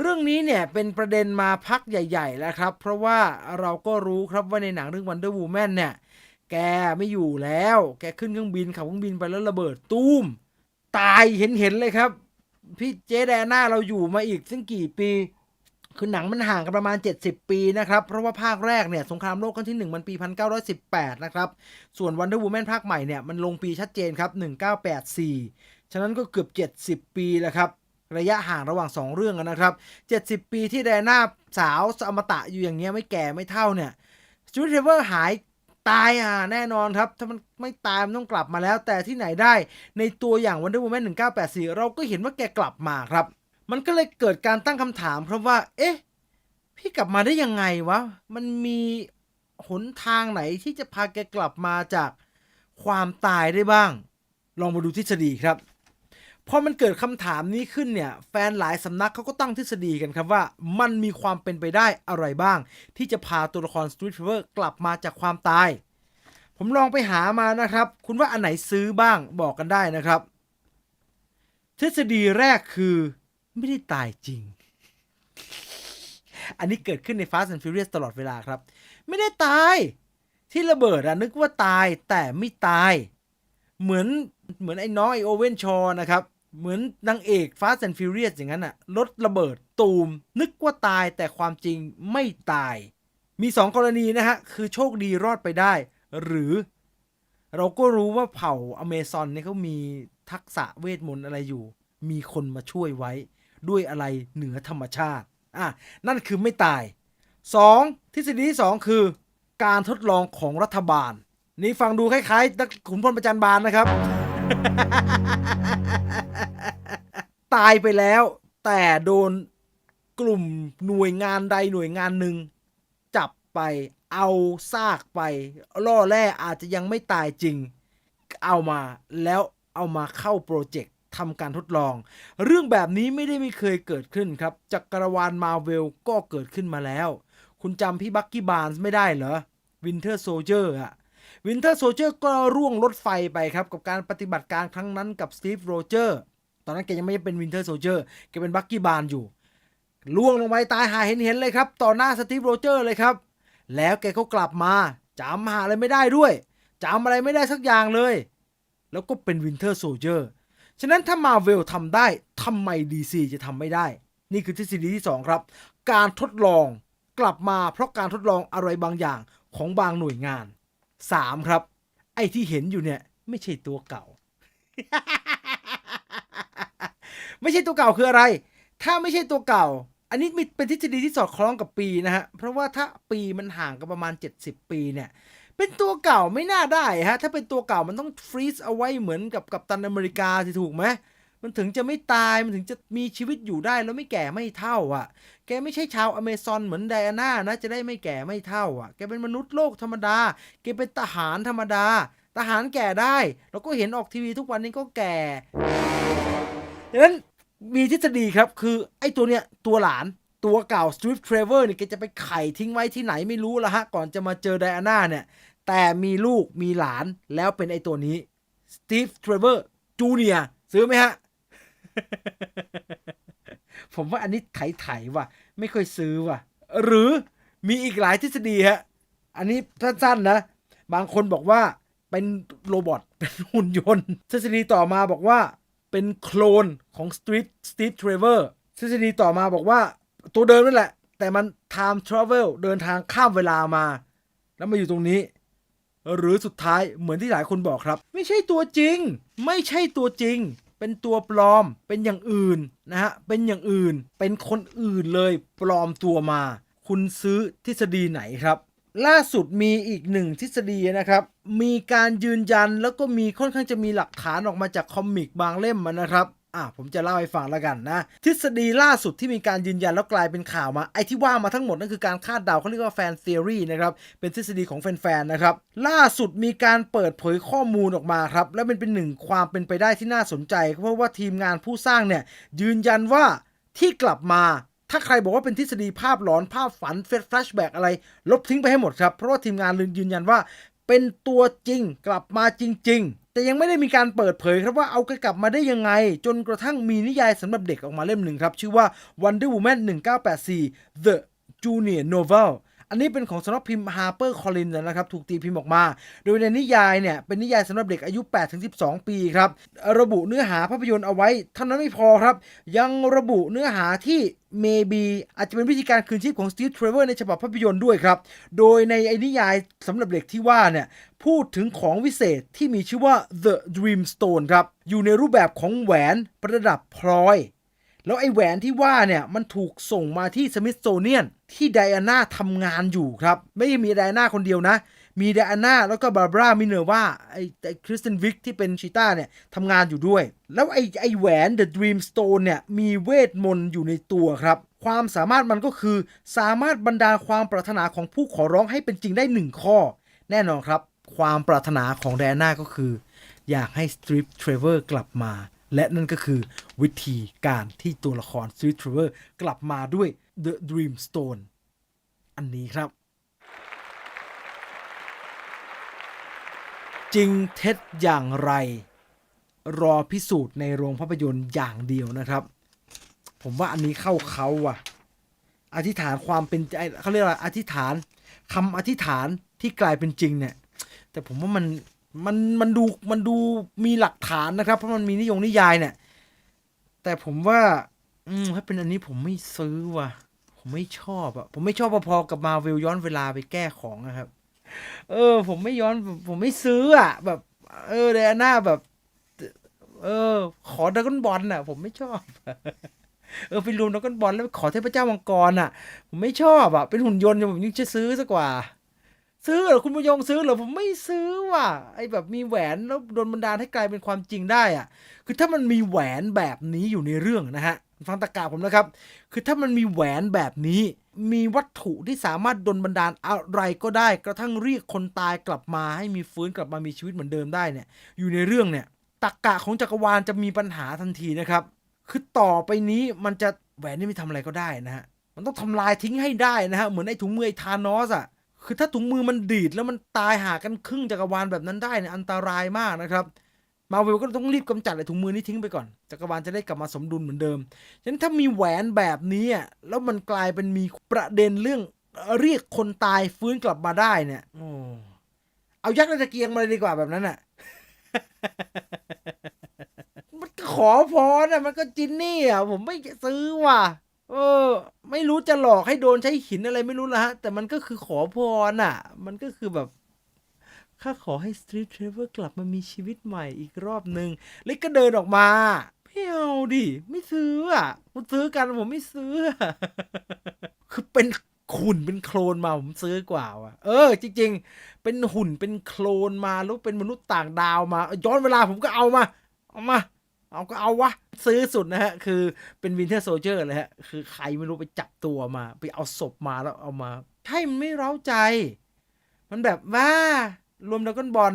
เรื่องนี้เนี่ยเป็นประเด็นมาพักใหญ่ ๆ แล้วครับ เพราะว่าเราก็รู้ครับว่าในหนังเรื่อง Wonder Woman เนี่ยแกไม่อยู่แล้ว แกขึ้นเครื่องบินขับเครื่องบินไปแล้วระเบิดตูมตายเห็นๆเลยครับ พี่เจแดน่าเราอยู่มาอีกซึ่งกี่ปี คือหนังมันห่างกันประมาณ 70 ปีนะครับ เพราะว่าภาคแรกเนี่ยสงครามโลกครั้งที่ 1 มันปี 1918 นะครับ ส่วน Wonder Woman ภาคใหม่เนี่ยมันลงปีชัดเจนครับ 1984 ฉะนั้นก็เกือบ 70 ปีแล้วครับ ระยะห่างระหว่าง 2 เรื่องอะนะครับ 70 ปีที่แดน่าสาวอมตะอยู่อย่างเงี้ยไม่แก่ไม่เท่าเนี่ยสตูดเทเวอร์หายตายอะแน่นอนครับ ถ้ามันไม่ตายมันต้องกลับมาแล้ว แต่ที่ไหนได้ในตัวอย่าง Wonder Woman 1984 เราก็เห็นว่าแกกลับมาครับ มันก็เลยเกิดการตั้งคำถามครับว่า เอ๊ะ พี่กลับมาได้ยังไงวะ มันมีหนทางไหนที่จะพาแกกลับมาจากความตายได้บ้าง ลองมาดูทฤษฎีครับ พอมันเกิดคำถามนี้ขึ้นเนี่ย แฟนหลายสำนักเขาก็ตั้งทฤษฎีกันครับว่า มันมีความเป็นไปได้อะไรบ้าง ที่จะพาตัวละคร Street Fighter กลับมาจากความตาย ผมลองไปหามานะครับ คุณว่าอันไหนซื้อบ้างบอกกันได้นะครับ ทฤษฎีแรกคือไม่ได้ตายจริง อันนี้เกิดขึ้นใน Fast and Furious ตลอดเวลาครับ ไม่ได้ตาย ที่ระเบิดอะนึกว่าตายแต่ไม่ตาย เหมือนเหมือนไอ้น้องไอโอเวนชอนะครับ เหมือนนางเอก Fast and Furious อย่างนั้นอะรถระเบิดตูม นึกว่าตายแต่ความจริงไม่ตาย มี 2 กรณีนะฮะ คือโชคดีรอดไปได้ หรือ เราก็รู้ว่าเผ่าอเมซอนเนี่ยเขามีทักษะเวทมนต์อะไรอยู่ มีคนมาช่วยไว้ ด้วยอะไรเหนือธรรมชาติ อะ นั่นคือไม่ตาย 2. ทฤษฎีที่ 2 คือ การทดลองของรัฐบาล นี่ฟังดูคล้ายๆนักขุนพลประจันบานนะครับ ตายไปแล้ว แต่โดนกลุ่มหน่วยงานใดหน่วยงานหนึ่ง จับไป เอาซากไป ล่อแร่อาจจะยังไม่ตายจริง เอามาแล้วเอามาเข้าโปรเจกต์ทำการทดลอง เรื่องแบบนี้ไม่ได้ไม่เคยเกิดขึ้นครับ จักรวาลมาเวลก็เกิดขึ้นมาแล้ว คุณจำพี่บักกี้บาร์นส์ไม่ได้เหรอวินเทอร์โซเจอร์อะ วินเทอร์โซเจอร์ก็ร่วงรถไฟไปครับ กับการปฏิบัติการครั้งนั้นกับสตีฟโรเจอร์ตอนนั้นแกยังไม่ได้เป็นวินเทอร์โซเจอร์แกเป็นบักกี้บาร์นอยู่ล่วงลงไปตายหาเห็นเห็นๆเลยครับ ต่อหน้าสตีฟโรเจอร์เลยครับ แล้วแกก็กลับมาจำหาอะไรไม่ได้ด้วยจำอะไรไม่ได้สักอย่างเลย แล้วก็เป็นวินเทอร์โซเจอร์ฉะนั้นถ้ามาเวลทำได้ทำไม DC จะทำไม่ได้ นี่คือทฤษฎีที่ 2 ครับ การทดลองกลับมาเพราะการทดลองอะไรบางอย่างของบางหน่วยงาน 3ครับ ไอ้ที่เห็นอยู่เนี่ย ไม่ใช่ตัวเก่า ไม่ใช่ตัวเก่าคืออะไร ถ้าไม่ใช่ตัวเก่า อันนี้มีเป็นทฤษฎีที่สอดคล้องกับปีนะฮะ เพราะว่าถ้าปีมันห่างกันประมาณ 70 ปีเนี่ย เป็นตัวเก่าไม่น่าได้ฮะ ถ้าเป็นตัวเก่ามันต้องฟรีซเอาไว้เหมือนกับกับตันอเมริกาสิถูกไหม มันถึงจะไม่ตายมันถึงจะมีชีวิตอยู่ได้แล้วไม่แก่ไม่เท่าอะ แกไม่ใช่ชาวอเมซอนเหมือนไดอาน่านะจะได้ไม่แก่ไม่เท่าอะ แกเป็นมนุษย์โลกธรรมดา แกเป็นทหารธรรมดา ทหารแก่ได้เราก็เห็นออกทีวีทุกวันนี้ก็แก่ดังนั้นมีทฤษฎีครับคือไอ้ตัวเนี้ยตัวหลานตัวเก่า Swift Trevor เนี่ยแกจะไปไข่ทิ้งไว้ที่ไหนไม่รู้ละฮะ ก่อนจะมาเจอไดอาน่าเนี่ย แต่มีลูกมีหลานแล้วเป็นไอ้ตัวนี้ Steve Trevor Jr. ซื้อไหมฮะ ผมว่าอันนี้ไถๆว่ะ ไม่ค่อยซื้อว่ะ หรือมีอีกหลายทฤษฎีฮะ อันนี้สั้นๆนะ บางคนบอกว่าเป็นโรบอทเป็นหุ่นยนต์ ทฤษฎีต่อมาบอกว่าเป็นโคลนของ Steve Steve Trevor ทฤษฎีต่อมาบอกว่าตัวเดิมนั่นแหละ แต่มัน time travel เดินทางข้ามเวลามา แล้วมาอยู่ตรงนี้ หรือสุดท้ายเหมือนที่หลายคนบอกครับ ไม่ใช่ตัวจริง ไม่ใช่ตัวจริง เป็นตัวปลอม เป็นอย่างอื่นนะฮะ เป็นอย่างอื่น เป็นคนอื่นเลยปลอมตัวมา คุณซื้อทฤษฎีไหนครับ ล่าสุดมีอีกหนึ่งทฤษฎีนะครับ มีการยืนยันแล้วก็มีค่อนข้างจะมีหลักฐานออกมาจากคอมิกบางเล่มมานะครับ อะผมจะเล่าให้ฟังแล้วกันนะ ทฤษฎีล่าสุดที่มีการยืนยันแล้วกลายเป็นข่าวมา ไอ้ที่ว่ามาทั้งหมดนั่นคือการคาดเดาเขาเรียกว่าแฟน t ี o รีนะครับ เป็นทฤษฎีของแฟนๆนะครับ ล่าสุดมีการเปิดเผยข้อมูลออกมาครับ และมันเป็นหนึ่งความเป็นไปได้ที่น่าสนใจ เพราะว่าทีมงานผู้สร้างเนี่ยยืนยันว่าที่กลับมาถ้าใครบอกว่าเป็นทฤษฎีภาพหลอนภาพฝันเฟซแฟลชแบ็กอะไร ลบทิ้งไปให้หมดครับ เพราะว่าทีมงานยืนยันว่า เป็นตัวจริงกลับมาจริง ๆ แต่ยังไม่ได้มีการเปิดเผยครับว่าเอากลับมาได้ยังไง จนกระทั่งมีนิยายสำหรับเด็กออกมาเล่มหนึ่งครับ ชื่อว่า Wonder Woman 1984 The Junior Novel อันนี้เป็นของสำนักพิมพ์ Harper Collins นะครับ ถูกตีพิมพ์ออกมา โดยในนิยายเนี่ย เป็นนิยายสำหรับเด็กอายุ 8-12 ปีครับ ระบุเนื้อหาภาพยนตร์เอาไว้เท่านั้นไม่พอครับ ยังระบุเนื้อหาที่ maybe อาจจะเป็นวิธีการคืนชีพของ Steve Trevor ในฉบับภาพยนตร์ด้วยครับ โดยในไอ้นิยายสำหรับเด็กที่ว่าเนี่ย พูดถึงของวิเศษที่มีชื่อว่า The Dream Stone ครับ อยู่ในรูปแบบของแหวนประดับพลอย แล้วไอ้แหวนที่ว่าเนี่ยมันถูกส่งมาที่สมิธโซเนียนที่ไดอาน่าทำงานอยู่ครับ ไม่ได้มีไดอาน่าคนเดียวนะ มีไดอาน่าแล้วก็บาร์บรามิเนอร์ว่าไอ้ไอ้คริสตินวิกที่เป็นชีต้าเนี่ยทำงานอยู่ด้วย แล้วไอ้ไอ้แหวน The Dream Stone เนี่ยมีเวทมนต์อยู่ในตัวครับ ความสามารถมันก็คือสามารถบรรดาความปรารถนาของผู้ขอร้องให้เป็นจริงได้หนึ่งข้อ แน่นอนครับ ความปรารถนาของไดอาน่าก็คือ อยากให้สตรีฟเทรเวอร์กลับมา และนั่นก็คือวิธีการที่ตัวละคร Street Traver กลับมาด้วย The Dream Stone อันนี้ครับ จริงเท็จอย่างไร รอพิสูจน์ในโรงภาพยนตร์อย่างเดียวนะครับ ผมว่าอันนี้เข้าเขาว่ะอธิษฐานความเป็นไอ้เขาเรียกว่าอธิษฐานคำอธิษฐานที่กลายเป็นจริงเนี่ย แต่ผมว่ามัน มันมันดูมันดูมีหลักฐานนะครับ เพราะมันมีนิยงนิยายเนี่ย แต่ผมว่า อืมถ้าเป็นอันนี้ผมไม่ซื้อว่ะ ผมไม่ชอบอะผมไม่ชอบพอๆกับมาเวลย้อนเวลาไปแก้ของนะครับ เออ ผมไม่ย้อนผมไม่ซื้ออะแบบ เออเดอาน่าแบบ เออ ขอดราก้อนบอลน่ะ ผมไม่ชอบเออไปรวมดราก้อนบอลแล้วขอเทพเจ้ามังกรน่ะ ผมไม่ชอบอะเป็นหุ่นยนต์ผมยังจะซื้อซะกว่า ซื้อเหรอคุณผู้ยงซื้อเหรอผมไม่ซื้อว่ะไอแบบมีแหวนแล้วโดนบันดาลให้กลายเป็นความจริงได้อะ คือถ้ามันมีแหวนแบบนี้อยู่ในเรื่องนะฮะฟังตะกาผมนะครับ คือถ้ามันมีแหวนแบบนี้ มีวัตถุที่สามารถดลบันดาลอะไรก็ได้ กระทั่งเรียกคนตายกลับมาให้มีฟื้นกลับมามีชีวิตเหมือนเดิมได้เนี่ย อยู่ในเรื่องเนี่ยตะกะของจักรวาลจะมีปัญหาทันทีนะครับ คือต่อไปนี้มันจะแหวนนี่ไม่ทำอะไรก็ได้นะฮะมันต้องทำลายทิ้งให้ได้นะฮะเหมือนไอ้ถุงมือไอ้ธานอสอะ คือถ้าถุงมือมันดีดแล้วมันตายหากันครึ่งจักรวาลแบบนั้นได้เนี่ยอันตรายมากนะครับ มาเวลก็ต้องรีบกำจัดไอ้ถุงมือนี้ทิ้งไปก่อน จักรวาลจะได้กลับมาสมดุลเหมือนเดิม ฉะนั้นถ้ามีแหวนแบบนี้อะแล้วมันกลายเป็นมีประเด็นเรื่องเรียกคนตายฟื้นกลับมาได้เนี่ยอเอายักษ์ในตะเกียงมาเลยดีกว่าแบบนั้นอะ มันก็ขอพรอะ มันก็จินนี่อะ ผมไม่ซื้อว่ะ เออ ไม่รู้จะหลอกให้โดนใช้หินอะไรไม่รู้ละฮะ แต่มันก็คือขอพรอะ มันก็คือแบบข้าขอให้ Street Traver กลับมามีชีวิตใหม่อีกรอบหนึ่งแล้วก็เดินออกมาไม่เอาดิ ไม่ซื้ออะคุณซื้อกันผมไม่ซื้อ คือเป็นหุ่นเป็นโคลนมาผมซื้อกว่าว่ะ เออ จริง ๆ เป็นหุ่นเป็นโคลนมาแล้วเป็นมนุษย์ต่างดาวมา ย้อนเวลาผมก็เอามา เอามา เอาก็เอาวะ ซื้อสุดนะฮะ คือเป็นวินเทอร์โซเจอร์เลยฮะ คือใครไม่รู้ไปจับตัวมา ไปเอาศพมาแล้วเอามา ใช่มันไม่เร้าใจ มันแบบว่ารวมดราก้อนบอล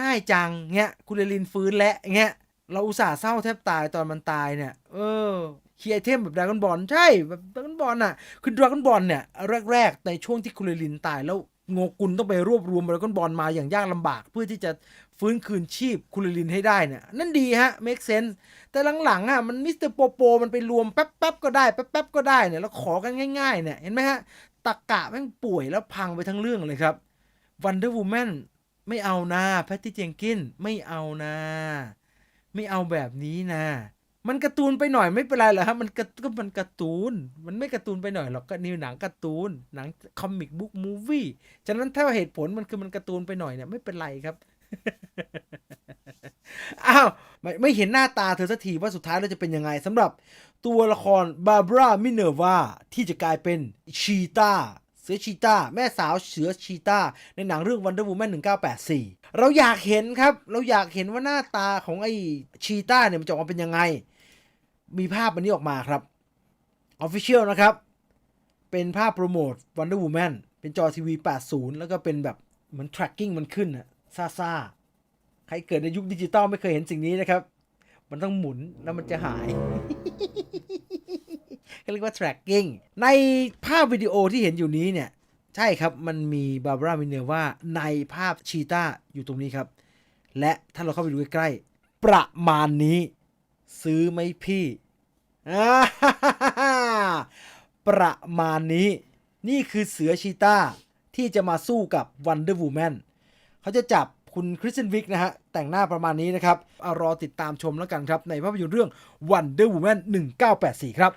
ง่ายจังเงี้ยคุณเลลินฟื้นและเงี้ยเราอุตส่าห์เศร้าแทบตายตอนมันตายเนี่ย เออคียเทมแบบดราก้อนบอลใช่แบบดราก้อนบอลน่ะ คือดราก้อนบอลเนี่ย แรก ๆ ในช่วงที่คุณเลลินตายแล้ว โงกุลต้องไปรวบรวมดราก้อนบอลมาอย่างยากลำบาก เพื่อที่จะฟื้นคืนชีพคุณเลลินให้ได้เนี่ยนั่นดีฮะ make sense แต่หลังๆอะมันมิสเตอร์โปโปมันไปรวมแป๊บๆก็ได้แป๊บๆก็ได้เนี่ยแล้วขอกันง่ายๆเนี่ยเห็นไหมฮะตะกะแม่งป่วยแล้วพังไปทั้งเรื่องเลยครับ Wonder Woman ไม่เอานะแพตตี้เจงกินไม่เอานะ ไม่เอาแบบนี้นะ มันการ์ตูนไปหน่อยไม่เป็นไรหรอครับมันก็มันการ์ตูน มันไม่การ์ตูนไปหน่อยหรอกก็นิวหนังการ์ตูนหนังคอมิกบุ๊กมูวี่ฉะนั้นถ้าเหตุผลมันคือมันการ์ตูนไปหน่อยเนี่ยไม่เป็นไรครับอ้าวไม่ไม่เห็นหน้าตาเธอสักทีว่าสุดท้ายเราจะเป็นยังไงสำหรับตัวละครบาร์บรามิเนอร์วาที่จะกลายเป็นชีตาเสือชีตาแม่สาวเสือชีตาในหนังเรื่อง Wonder Woman 1984 เราอยากเห็นครับ เราอยากเห็นว่าหน้าตาของไอ้ชีตาเนี่ยมันจะออกมาเป็นยังไง มีภาพอันนี้ออกมาครับ Official นะครับ เป็นภาพโปรโมท Wonder Woman เป็นจอทีวี 80 แล้วก็เป็นแบบเหมือน tracking มันขึ้นอะซ่าซาใครเกิดในยุคดิจิตอลไม่เคยเห็นสิ่งนี้นะครับ มันต้องหมุนแล้วมันจะหาย ก็เรียกว่า tracking ในภาพวิดีโอที่เห็นอยู่นี้เนี่ย ใช่ครับ มันมีบาบาร่ามินเนอร์ว่าในภาพชีตาอยู่ตรงนี้ครับ และถ้าเราเข้าไปดูใกล้ๆประมาณนี้ ซื้อไหมพี่อ่าฮ่าฮ่าฮ่าประมาณนี้ นี่คือเสือชีตาที่จะมาสู้กับวันเดอร์วูแมนเขาจะจับคุณคริสเตนวิกนะฮะ แต่งหน้าประมาณนี้นะครับ เอารอติดตามชมแล้วกันครับ ในภาพยนตร์เรื่อง Wonder Woman 1984 ครับ